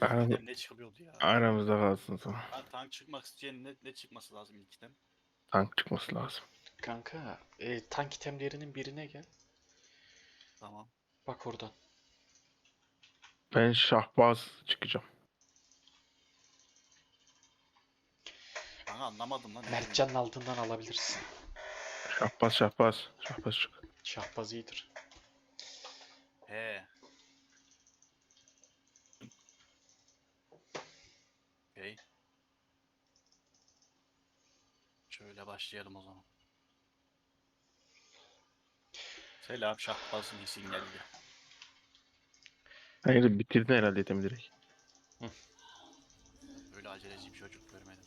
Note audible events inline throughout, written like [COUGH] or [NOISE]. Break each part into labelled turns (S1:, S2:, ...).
S1: Aram-
S2: ne çıkıyordu ya?
S1: aramızda kalsın sonra.
S2: Ha, tank çıkmak isteyen ne, ne çıkması lazım ilkten?
S1: Tank çıkması lazım.
S3: Kanka e, tank itemlerinin birine gel.
S2: Tamam.
S3: Bak oradan.
S1: Ben şahbaz çıkacağım.
S2: Kanka anlamadım lan.
S3: Mertcan'ın altından alabilirsin.
S1: Şahbaz şahbaz. Şahbaz çık.
S3: Şahbaz iyidir.
S2: He. Şöyle başlayalım o zaman. Selam Şahbaz'ın isim geldi.
S1: Hayır bitirdin herhalde itemi direkt.
S2: Böyle aceleci bir çocuk görmedim.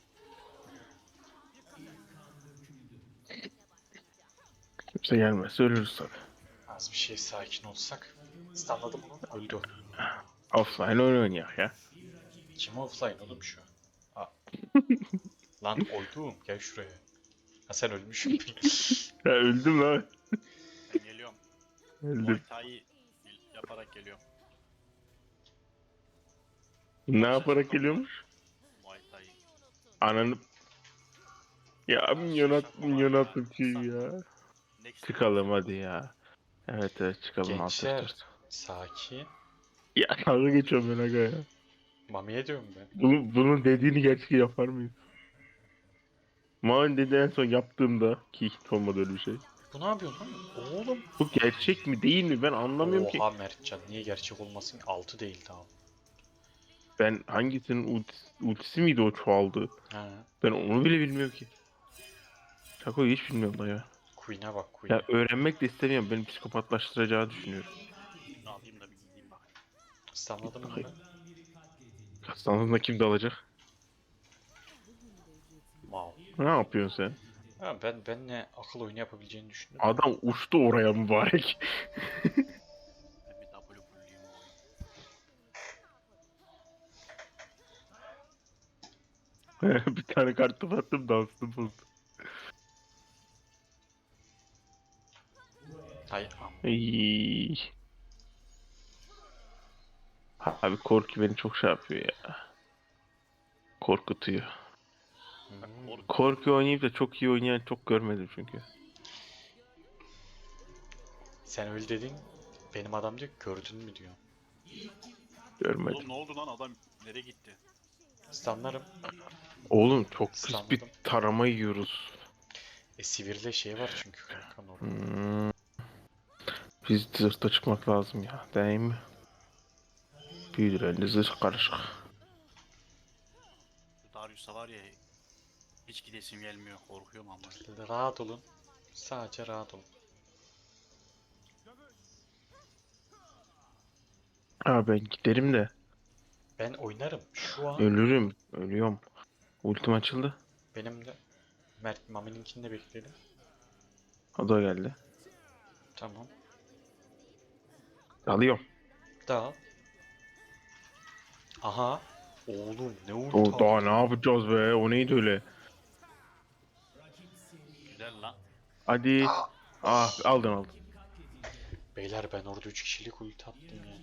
S1: Kimse gelmezse ölürüz tabi.
S3: Az bir şey sakin olsak. Anladım mı? Öldü o.
S1: Offline oyun oynayak ya.
S3: Kim offline oğlum şu an? Aa. [LAUGHS] Lan oydum gel şuraya. Ha sen ölmüşsün. [LAUGHS]
S1: Ya öldüm lan.
S2: Ben geliyorum.
S1: Öldüm.
S2: Muay Thai yaparak geliyorum.
S1: Ne yaparak geliyormuş?
S2: Muay Thai.
S1: Ananı... Ya minyon at, minyon attım ki ya.
S2: Next
S1: Çıkalım hadi ya. Evet evet çıkalım alt
S3: Gençler.
S1: F4.
S3: Sakin.
S1: Ya dalga geçiyorum ben aga ya.
S3: Mamiye diyorum ben.
S1: Bunu, bunun dediğini gerçek yapar mıyız? Dedi en son yaptığımda ki hiç olmadı öyle bir şey.
S3: Bu ne yapıyorsun lan? Oğlum.
S1: Bu gerçek mi değil mi ben anlamıyorum ki.
S3: Oha Mertcan niye gerçek olmasın? 6 değil tamam.
S1: Ben hangisinin ultisi, ultisi miydi o çoğaldı?
S3: Ha.
S1: Ben onu bile bilmiyorum ki. Çako'yu hiç bilmiyorum da ya.
S3: Queen'e bak Queen'e.
S1: Ya öğrenmek de istemiyorum. Beni psikopatlaştıracağı düşünüyorum.
S2: ne yapayım da bir gideyim bak.
S3: Anladın mı? ben?
S1: Hastanızda kim dalacak? Ne yapıyorsun sen?
S3: Ha, ben ben ne akıl oyunu yapabileceğini düşündüm.
S1: Adam uçtu oraya mübarek. [LAUGHS]
S2: Bir
S1: tane kartı attım dansını bozdu.
S3: Hayır.
S1: Ay. Abi korku beni çok şey yapıyor ya. Korkutuyor. Korku oynayıp da çok iyi oynayan çok görmedim çünkü.
S3: Sen öyle dedin. Benim adam diyor gördün mü diyor.
S1: Görmedim.
S2: Oğlum ne oldu lan adam nereye gitti?
S3: Stanlarım.
S1: Oğlum çok pis bir
S3: Sandım.
S1: tarama yiyoruz.
S3: E sivirle şey var çünkü kanka normal.
S1: Hmm. Biz zırhta çıkmak lazım ya. Değil mi? Büyüdür elinde zırh karışık.
S2: Şu Darius'a var ya hiç gidesim gelmiyor korkuyorum ama.
S3: Rahat olun. Sadece rahat olun.
S1: Ha ben giderim de
S3: Ben oynarım. Şu an
S1: ölürüm. Ölüyorum. Ultim açıldı.
S3: benim de Mert Mami'ninkini de bekleyelim.
S1: O da geldi.
S3: Tamam.
S1: Alıyorum.
S3: Daha. Aha. Oğlum ne
S1: O
S3: ulti
S1: daha ne yapacağız be? O neydi öyle? Hadi. Ah aldın aldın.
S3: Beyler ben orada 3 kişilik ulti attım ya.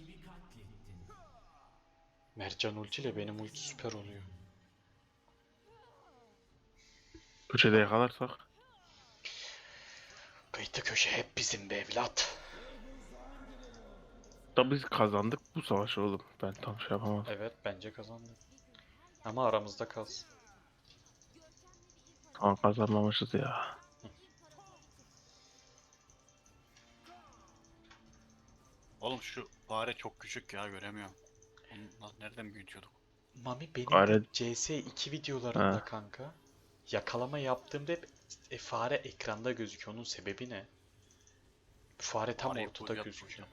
S3: Mertcan ultiyle benim ulti süper oluyor.
S1: Köşede yakalarsak.
S3: Kayıtlı köşe hep bizim be evlat.
S1: Da biz kazandık bu savaşı oğlum. Ben tam şey yapamadım.
S3: Evet bence kazandı. Ama aramızda kalsın.
S1: Tamam kazanmamışız ya.
S2: Oğlum şu fare çok küçük ya göremiyorum. Onu nereden büyütüyorduk?
S3: Mami benim
S1: Fare-
S3: de CS2 videolarında
S1: Ha.
S3: kanka yakalama yaptığımda hep e, fare ekranda gözüküyor. Onun sebebi ne? Fare tam
S2: Fareyi
S3: ortada
S2: yap-
S3: gözüküyor.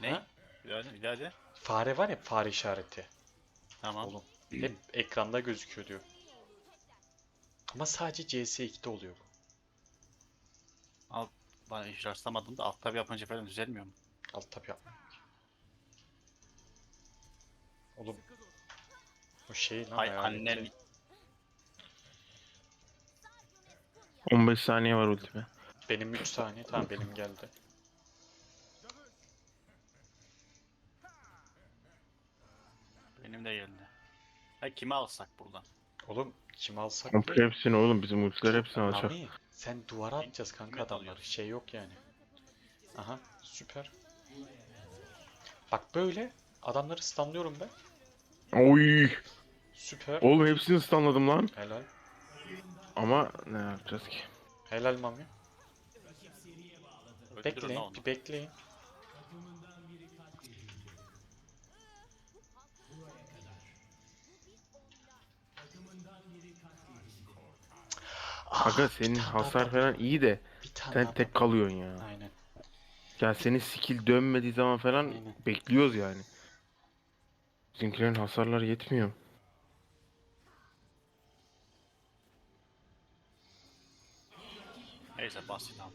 S2: Ne?
S3: Ha?
S2: İleride, ileride.
S3: Fare var ya fare işareti.
S2: Tamam.
S3: Oğlum hep ekranda gözüküyor diyor. Ama sadece CS2'de oluyor bu.
S2: Al, bana hiç rastlamadım da alt tab yapınca falan düzelmiyor mu?
S3: Alt tab yapma. Oğlum. Bu şey lan
S2: Ay
S3: hayaletli.
S2: annen
S1: 15 saniye var ultime.
S3: Benim 3 saniye tamam benim geldi.
S2: benim de geldi. Ha kimi alsak buradan?
S3: Oğlum kim alsak
S1: Komple hepsini oğlum bizim ultiler hepsini alacak.
S3: Sen duvara atacağız kanka adamları. Şey yok yani. Aha süper. Bak böyle adamları stunlıyorum ben.
S1: Oy!
S3: Süper.
S1: Oğlum hepsini stunladım lan.
S3: Helal.
S1: Ama ne yapacağız ki?
S3: Helal Mami. Bekleyin.
S2: onu.
S3: Bir bekleyin.
S1: Aga senin hasar falan iyi de
S3: Bir tane
S1: sen tek kalıyorsun ya.
S3: Aynen.
S1: Ya senin skill dönmediği zaman falan
S3: Aynen.
S1: bekliyoruz yani. Bizimkilerin hasarları yetmiyor.
S2: Neyse basit abi.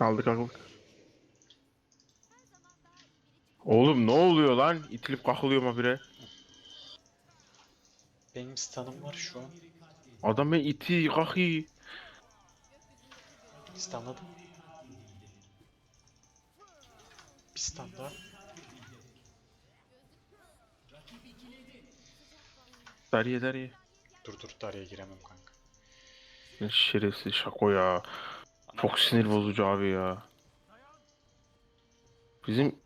S1: Aldık aldık. Oğlum ne oluyor lan? İtilip kakılıyorum habire.
S3: Benim stun'ım var şu an.
S1: Adam ben iti kakı.
S3: Stun daha.
S1: Dariye dariye.
S3: Dur dur Darya'ya giremem kanka.
S1: Ne Şerefsiz şako ya. Çok sinir bozucu abi ya. Bizim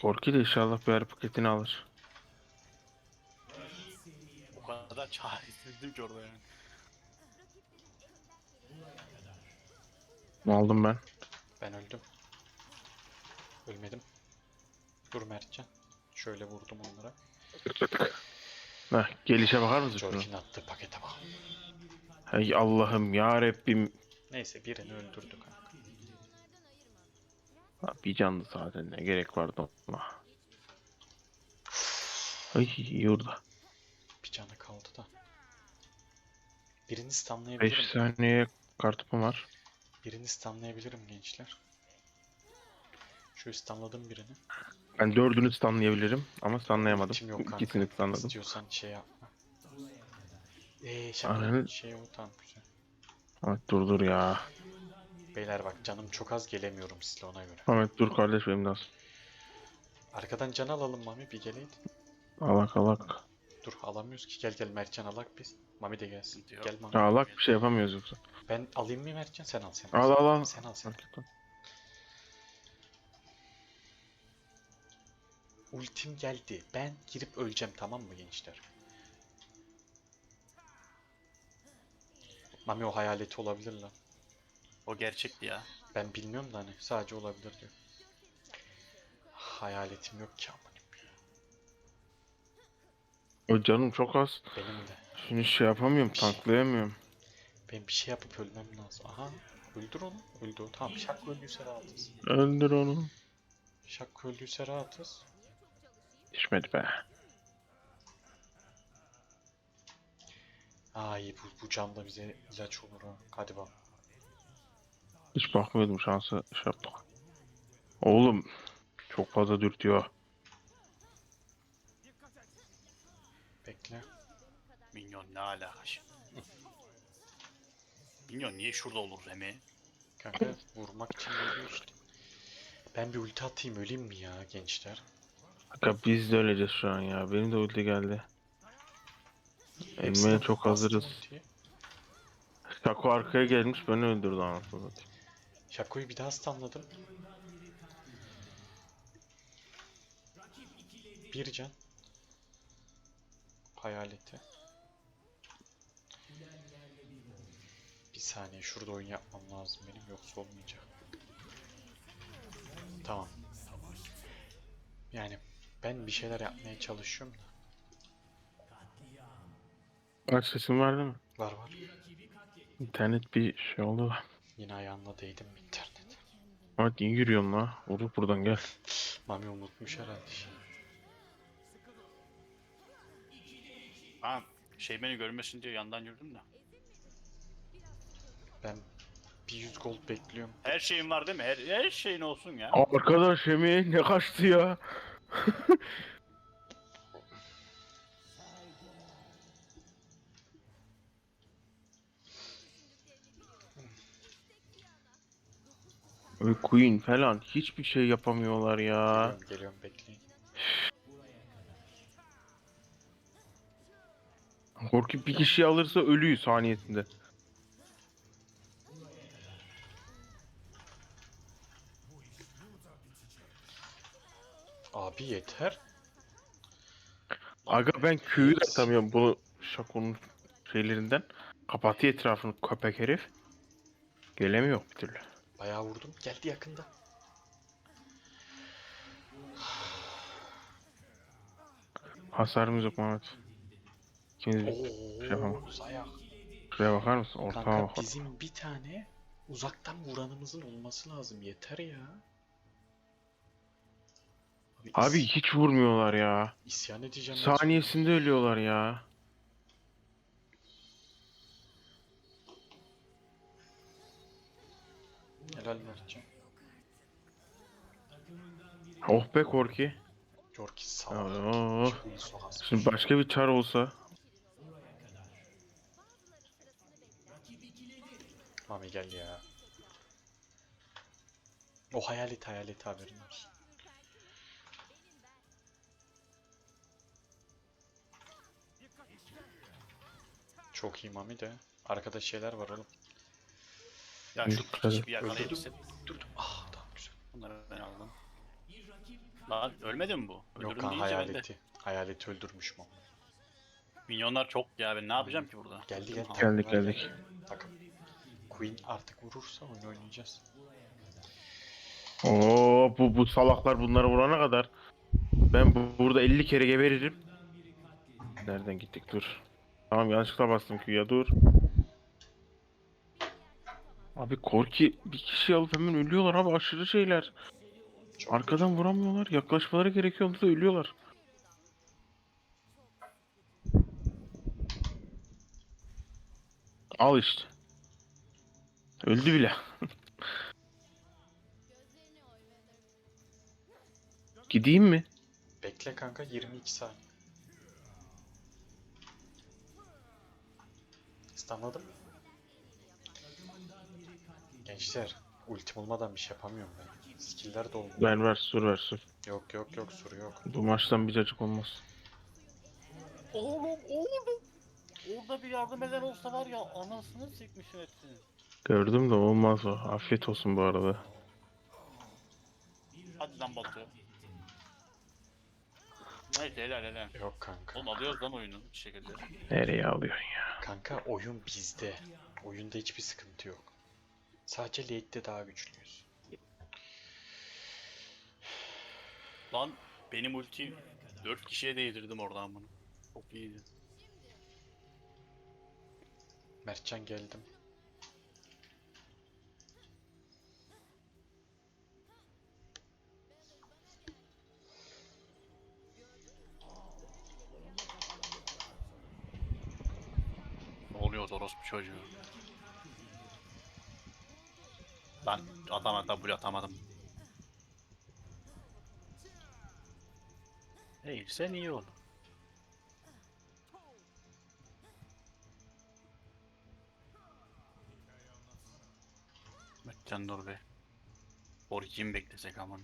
S1: Korki de inşallah bir ara paketini alır.
S2: O kadar çaresizdim ki orada yani.
S1: Aldım ben.
S3: Ben öldüm. Ölmedim. Dur Mertcan. Şöyle vurdum onlara.
S1: Heh, gelişe bakar mısın şuna?
S3: Jorkin attığı pakete bak.
S1: Hey Allah'ım ya Rabbim.
S3: Neyse birini öldürdü kanka.
S1: Ha, Bir canlı zaten ne gerek vardı ona. Ay yurda.
S3: Bir canı kaldı da. Birini
S1: 5
S3: stunlayabilirim.
S1: saniye kartopum var.
S3: Birini stunlayabilirim gençler. Şöyle stunladım birini.
S1: Ben dördünü stunlayabilirim ama stunlayamadım.
S3: Ultim yok kanka.
S1: İkisini stunladım.
S3: İstiyorsan şey yapma. Eee şaka şey o tamam güzel.
S1: Dur dur ya.
S3: Beyler bak canım çok az gelemiyorum sizle ona göre.
S1: Ahmet dur kardeş benim az.
S3: Arkadan can alalım Mami bir geleydin.
S1: Alak alak.
S3: Dur alamıyoruz ki gel gel Mertcan alak biz. Mami de gelsin.
S2: Yok.
S3: Gel Mami.
S1: Alak bir şey yapamıyoruz yoksa.
S3: Ben alayım mı Mertcan sen al sen
S1: Al al al.
S3: Sen al sen. Ultim geldi. Ben girip öleceğim tamam mı gençler? Mami o hayaleti olabilir lan.
S2: O gerçekti ya.
S3: Ben bilmiyorum da hani sadece olabilir diyor. Hayaletim yok ki ya.
S1: O canım çok az.
S3: Benim de.
S1: Şimdi şey yapamıyorum, tanklayamıyorum.
S3: Ben bir şey yapıp ölmem lazım. Aha. Öldür onu. Öldü o. Tamam. Şak öldüyse rahatız.
S1: Öldür onu.
S3: Şak öldüyse rahatız.
S1: Düşmedi be.
S3: Ay bu, bu can da bize ilaç olur ha. Hadi bak.
S1: Hiç bakmıyordum şansa şey yaptık. Oğlum çok fazla dürtüyor.
S3: Bekle.
S2: Minyon ne alaka şimdi? Minyon niye şurada olur Remi?
S3: Kanka vurmak için geliyor işte. Ben bir ulti atayım öleyim mi ya gençler?
S1: Kanka biz de öleceğiz şu an ya. Benim de ulti geldi.
S3: Hepsine
S1: Emmeye çok
S3: bastım
S1: hazırız.
S3: ultiyi.
S1: Şako arkaya gelmiş beni öldürdü anasını satayım.
S3: Şako'yu bir daha stunladım. Bir can. Hayaleti. Bir saniye şurada oyun yapmam lazım benim yoksa olmayacak. Tamam. Yani ben bir şeyler yapmaya çalışıyorum da.
S1: Kaç sesim var değil mi?
S3: Var var.
S1: İnternet bir şey oldu da.
S3: Yine ayağımla değdim internet.
S1: Ahmet iyi yürüyorsun la. Vur buradan gel.
S3: Mami unutmuş herhalde şey.
S2: Ha şey beni görmesin diye yandan yürüdüm de.
S3: Ben bir 100 gold bekliyorum.
S2: Her şeyin var değil mi? Her, her şeyin olsun ya.
S1: Arkadaş Emi ne kaçtı ya? Ve Queen falan hiçbir şey yapamıyorlar ya.
S3: Geliyorum, geliyorum bekleyin.
S1: Korkup bir kişi alırsa ölüyü saniyesinde.
S3: Abi yeter.
S1: Aga ben Q'yu da atamıyorum bunu Shaco'nun şeylerinden. Kapatıyor etrafını köpek herif. Gelemiyor bir türlü.
S3: Bayağı vurdum. Geldi yakında.
S1: Hasarımız yok Mehmet. İkimiz de- yapamam.
S3: Zayak.
S1: şuraya bakar mısın? Ortama
S3: Kanka
S1: bakar.
S3: bizim bir tane uzaktan vuranımızın olması lazım. Yeter ya. Abi, is-
S1: hiç vurmuyorlar ya.
S3: isyan edeceğim. ben
S1: Saniyesinde ölüyorlar ya.
S3: sonra. Helal Mertcan.
S1: Oh be Korki.
S3: Yorki iyi sokası.
S1: Şimdi başka bir çar olsa.
S3: Mami gel ya. O hayalet hayalet haberin olsun. Çok iyi Mami de. Arkada şeyler var oğlum.
S2: Ya şu piç bir yakalayabilsem.
S3: Dur dur. Ah tamam güzel.
S2: Bunları ben aldım. Lan ölmedi mi bu?
S3: Yok
S2: Öldürdüm
S3: kan
S2: deyince ben de.
S3: hayaleti. Hayaleti öldürmüş mu?
S2: Minyonlar çok ya ben ne yapacağım ki burada?
S3: Geldi geldi.
S2: Aha.
S1: Geldik, geldik.
S3: Takım. Queen artık vurursa oyun oynayacağız.
S1: Oo bu bu salaklar bunları vurana kadar ben bu, burada 50 kere geberirim. Nereden gittik dur. Tamam yanlışlıkla bastım Q'ya dur. Abi Korki bir kişi alıp hemen ölüyorlar abi aşırı şeyler. Arkadan vuramıyorlar. Yaklaşmaları gerekiyor da ölüyorlar. Al işte. Öldü bile. [LAUGHS] Gideyim mi?
S3: Bekle kanka 22 saniye. Stunladım. Gençler ultim olmadan bir şey yapamıyorum ben. Skill'ler de olmuyor.
S1: Ver ver sur ver sur.
S3: Yok yok yok soru yok.
S1: Bu maçtan bir cacık olmaz.
S2: Oğlum oğlum. Orada bir yardım eden olsa var ya anasını sikmişsin hepsini.
S1: Gördüm de olmaz o. Afiyet olsun bu arada.
S2: Hadi lan Batu. Neyse helal helal.
S3: Yok kanka.
S2: Oğlum alıyoruz lan oyunu bir şekilde.
S1: Nereye alıyorsun ya?
S3: Kanka oyun bizde. Oyunda hiçbir sıkıntı yok. Sadece late'de daha güçlüyüz.
S2: Lan benim ulti 4 kişiye değdirdim oradan bunu. Çok iyiydi.
S3: Mertcan geldim.
S2: Oluyor orospu çocuğu? Lan atamadım W atamadım. Hey sen iyi ol. Mertcan dur be. Orki'yi mi beklesek aman?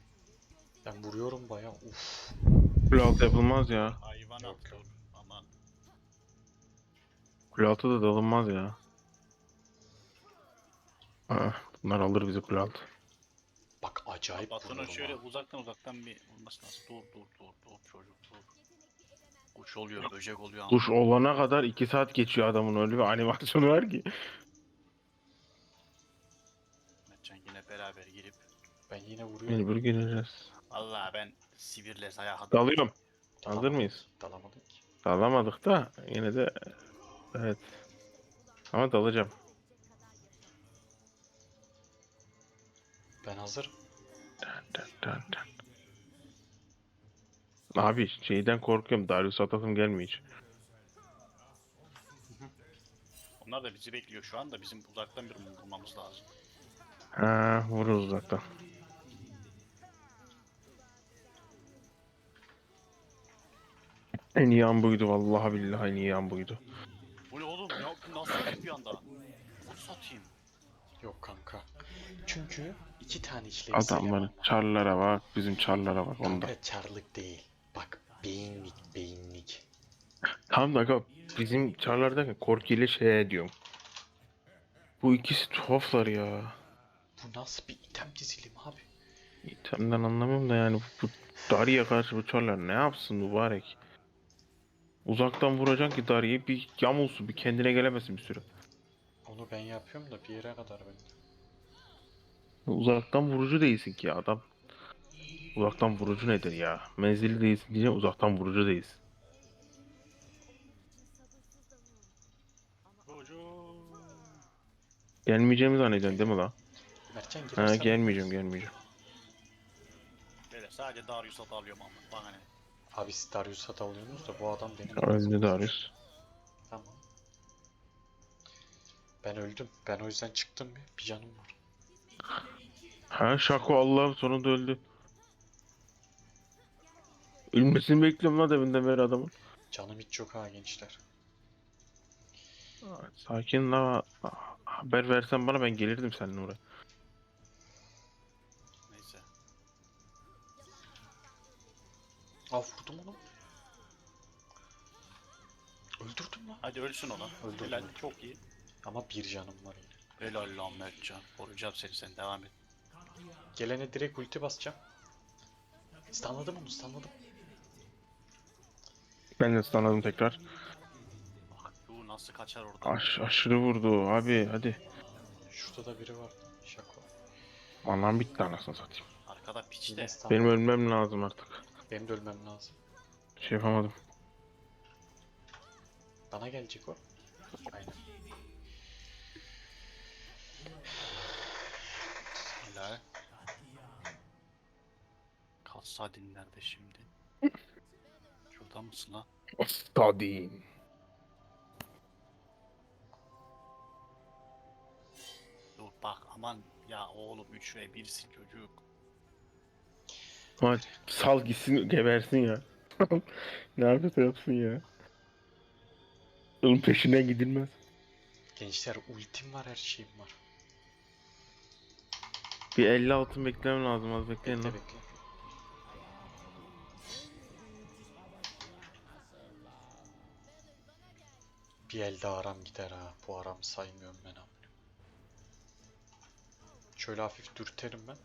S3: Ben vuruyorum baya. Uf.
S1: Altı yapılmaz ya.
S2: Hayvan
S3: Yok,
S1: Kule altı da dalınmaz ya. Aa, bunlar alır bizi kule altı.
S3: Bak acayip
S2: Batu'nun
S3: vuruyorum
S2: şöyle
S3: ha.
S2: uzaktan uzaktan bir olması lazım. Dur dur dur dur çocuk dur. Kuş oluyor, böcek oluyor.
S1: Kuş olana kadar 2 saat geçiyor adamın öyle bir animasyonu var ki.
S2: Mertcan yine beraber girip.
S3: Ben yine vuruyorum.
S1: Mecbur gireceğiz.
S2: Allah ben Sibir'le sayahat.
S1: Dalıyorum. Hazır mıyız?
S3: Dalamadık ki.
S1: Dalamadık da yine de evet. Ama dalacağım.
S3: Ben hazırım.
S1: Dın dın dın. Abi şeyden korkuyorum. Darius atasım gelmiyor hiç.
S2: Onlar da bizi bekliyor şu anda. Bizim uzaktan bir vurmamız lazım.
S1: Ha vururuz uzaktan. En iyi an buydu vallahi billahi en iyi an buydu.
S2: Bu ne oğlum? Ya bu nasıl bir bir anda? Bu satayım.
S3: Yok kanka. Çünkü iki tane işlevsel
S1: Adamların
S3: var.
S1: çarlara bak, bizim çarlara bak onda.
S3: Kanka çarlık değil. Bak beyinlik beyinlik.
S1: Tamam da aga bizim çarlardaki Korki ile şey diyorum. Bu ikisi tuhaflar ya.
S3: Bu nasıl bir item dizilim abi?
S1: İtemden anlamıyorum da yani bu Dari'ye karşı bu çarlar ne yapsın mübarek. Uzaktan vuracaksın ki Dari'ye bir yamulsun bir kendine gelemesin bir süre.
S3: Onu ben yapıyorum da bir yere kadar bende.
S1: Uzaktan vurucu değilsin ki adam. Uzaktan vurucu nedir ya? Menzilli değilsin diye uzaktan vurucu değilsin. Gelmeyeceğimi zannediyorsun değil mi lan?
S3: Mertcan
S1: Ha gelmeyeceğim gelmeyeceğim.
S2: Böyle sadece Darius'a dalıyorum ama bana ne.
S3: Abi siz Darius'a dalıyorsunuz da bu adam benim
S1: Öldü Darius.
S3: Tamam. Ben öldüm. Ben o yüzden çıktım bir. Bir canım var.
S1: Ha Şako Allah sonunda öldü. Ölmesini bekliyorum lan deminden beri adamın.
S3: Canım hiç yok ha gençler.
S1: Sakin la. Haber versen bana ben gelirdim seninle oraya.
S3: Aa vurdum onu. Öldürdüm lan.
S2: Hadi ölsün ona.
S3: Öldürdüm.
S2: Helal çok iyi.
S3: Ama bir canım var yine.
S2: Helal lan Mertcan. Koruyacağım seni sen devam et.
S3: Gelene direkt ulti basacağım. Stunladım onu stunladım.
S1: Ben de anladım tekrar.
S2: Bak bu nasıl kaçar oradan.
S1: Aş aşırı vurdu abi hadi.
S3: Şurada da biri var. Şako.
S1: Manam bitti anasını satayım.
S2: Arkada piç de.
S3: Yine stun.
S1: Benim ölmem lazım artık.
S3: Benim de ölmem lazım.
S1: Şey yapamadım.
S3: Bana gelecek o. Aynen.
S2: Helal. Kalsadin nerede şimdi? Şurada mısın lan?
S1: Stadin.
S2: Dur bak aman ya oğlum 3 ve 1'sin çocuk.
S1: Ama sal gitsin gebersin ya. [LAUGHS] ne yapıyorsa yapsın ya. Onun peşinden gidilmez.
S3: Gençler ultim var her şeyim var.
S1: Bir 50 altın beklemem lazım az bekleyin
S3: Bekle
S1: lan.
S3: bekle. Bir elde aram gider ha. Bu aramı saymıyorum ben abi. Şöyle hafif dürterim ben.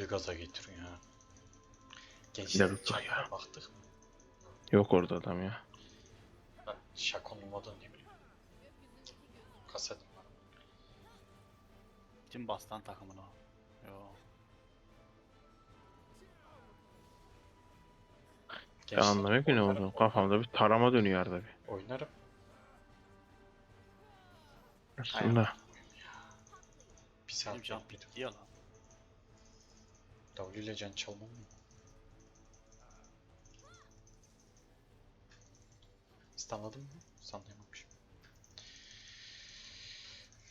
S3: De gaza getiriyor ha. Gençler
S1: ya.
S3: baktık mı?
S1: Yok orada adam ya.
S3: Ben şakon olmadığını ne bileyim. Kaset.
S2: Kim bastan takımını o? Yo.
S1: Ben anlamıyorum ki ne
S3: oynarım,
S1: olduğunu. Kafamda bir tarama dönüyor arada bir.
S3: Oynarım.
S1: Aslında.
S3: Bir saat
S2: Benim can
S3: bekledim.
S2: bitti ya lan.
S3: W ile can çalmam mı? Stunladın mı? Stunlayamamışım.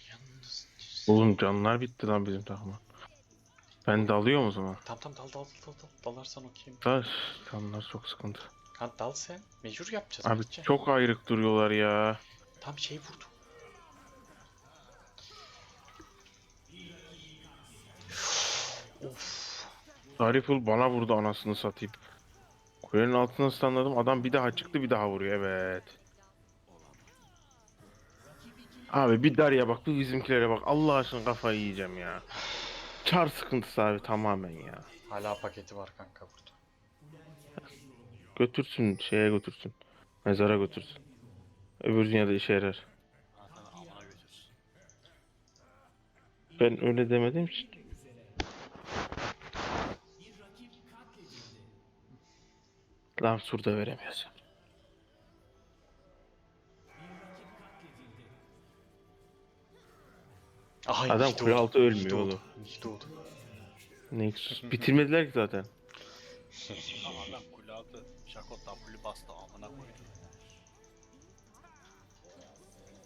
S3: Yalnız...
S1: Oğlum canlar bitti lan bizim takıma. Ben dalıyorum o zaman.
S3: Tamam tamam dal dal dal dal. Dalarsan okeyim.
S1: Da canlar çok sıkıntı.
S3: Ha dal sen. Mecbur yapacağız.
S1: Abi
S3: Mertcan.
S1: çok ayrık duruyorlar ya.
S3: Tam şey vurdu. of.
S1: Dariful bana vurdu anasını satayım. Kulenin altına standladım. Adam bir daha çıktı bir daha vuruyor evet. Abi bir Darya bak bir bizimkilere bak. Allah aşkına kafayı yiyeceğim ya. Çar sıkıntısı abi tamamen ya.
S3: Hala paketi var kanka burada.
S1: Götürsün şeye götürsün. Mezara götürsün. Öbür dünyada işe yarar. Ben öyle demedim için. Lan surda veremiyorsun.
S3: Ay,
S1: Adam kule altı ölmüyor oğlum.
S3: iyi doğdu.
S1: Nexus. [LAUGHS] Bitirmediler ki zaten.
S2: Ama ben kule altı Şako W bastı amına koydum.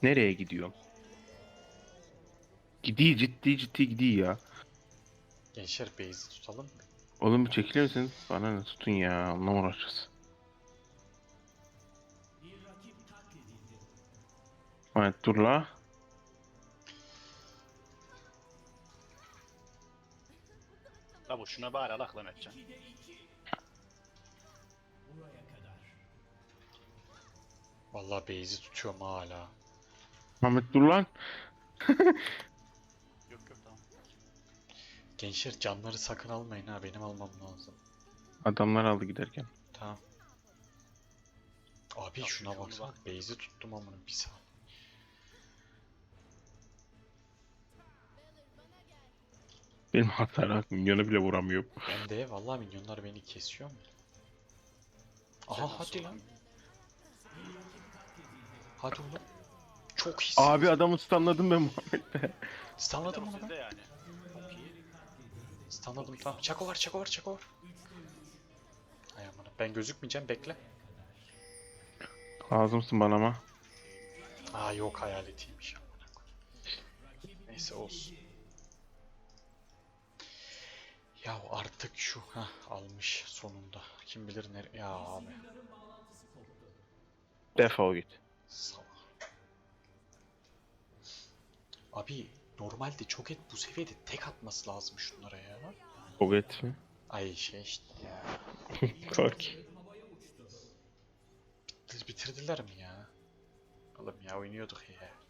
S1: Nereye gidiyorum? Gidiyor ciddi ciddi gidiyor ya.
S3: Gençler base'i tutalım mı?
S1: Oğlum çekilir misin? Bana ne tutun ya. Onunla uğraşacağız. Evet dur la.
S2: La boşuna bari alak lan edeceksin.
S3: Vallahi Beyzi tutuyorum hala.
S1: Ahmet dur lan. [LAUGHS]
S3: Gençler canları sakın almayın ha benim almam lazım.
S1: Adamlar aldı giderken.
S3: Tamam. Abi
S2: Ya
S3: şuna baksana.
S2: bak.
S3: Base'i tuttum amına bir saniye.
S1: Benim hasar milyonu bile vuramıyor.
S3: Ben de vallahi minyonlar beni kesiyor mu? Aha hadi lan. Hadi oğlum. Çok iyisin.
S1: Abi adamı stunladım ben Muhammed'le.
S3: Stunladım onu ben.
S2: yani.
S3: Stunladım tamam. Çako var çako var çako var. Ay. Ben gözükmeyeceğim bekle.
S1: Lazımsın bana ama.
S3: Aa yok hayaletiymiş amına koyayım. Neyse olsun. Ya artık şu ha almış sonunda. Kim bilir ne ya abi.
S1: Defol git.
S3: Salak. Abi normalde çok et bu seviyede tek atması lazım şunlara ya.
S1: Poget mi?
S3: Ay şey işte ya. [LAUGHS]
S1: Kork.
S3: Bitir- Bitirdiler mi ya? Oğlum ya oynuyorduk ya.